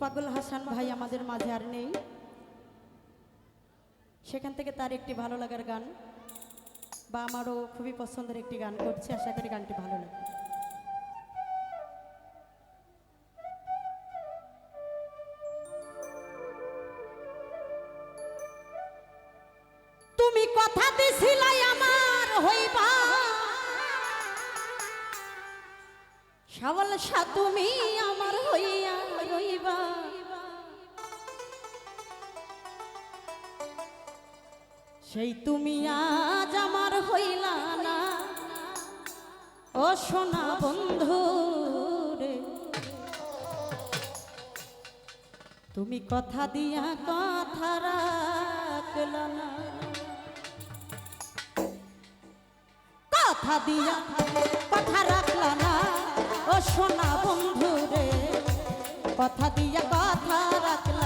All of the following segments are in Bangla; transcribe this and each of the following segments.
পাগল হাসান ভাই আমাদের মাঝে আর নেই। সেখান থেকে তার একটি ভালো লাগার গান বা আমারও খুবই পছন্দের একটি গান করছে, আশা করি গানটি ভালো লাগে তুমি কথা দিছিলাই আমার হইবা। সবল সা তুমি সেই তুমি আজ আমার হইলা না। ও সোনা বন্ধু রে। তুমি কথা দিয়া কথা রাখলা না। কথা দিয়া কথা রাখলা না। ও সোনা বন্ধু রে। কথা দিয়া কথা রাখলা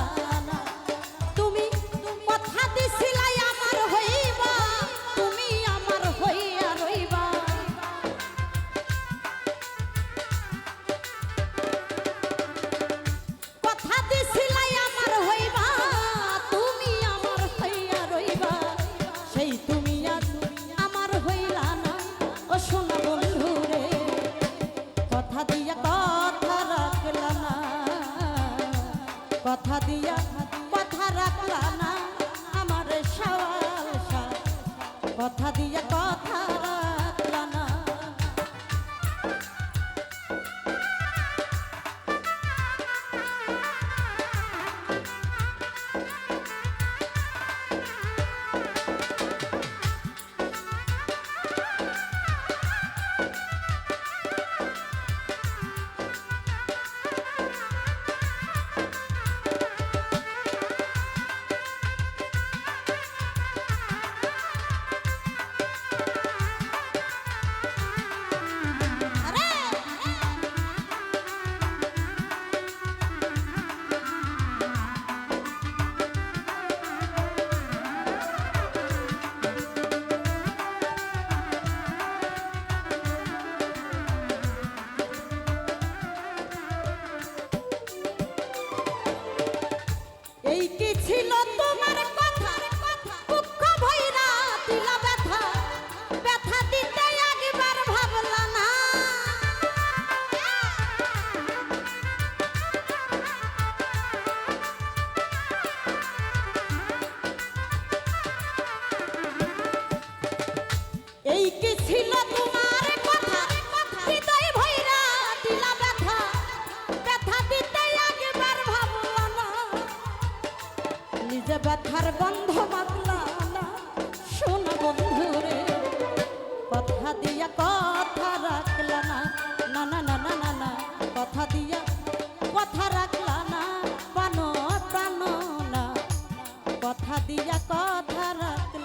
কথা দিয়া কথা রাখলা না। কথা দিয়া কথা রাখলা না। আমার সওয়াল কথা দিয়া যে ব্যথার বন্ধ মাতলা শোন বন্ধু রে কথা দিয়া কথা রাখলা না না না না না না না। কথা দিয়া কথা রাখলা না, পানো প্রাণ না। কথা দিয়া কথা রাখলা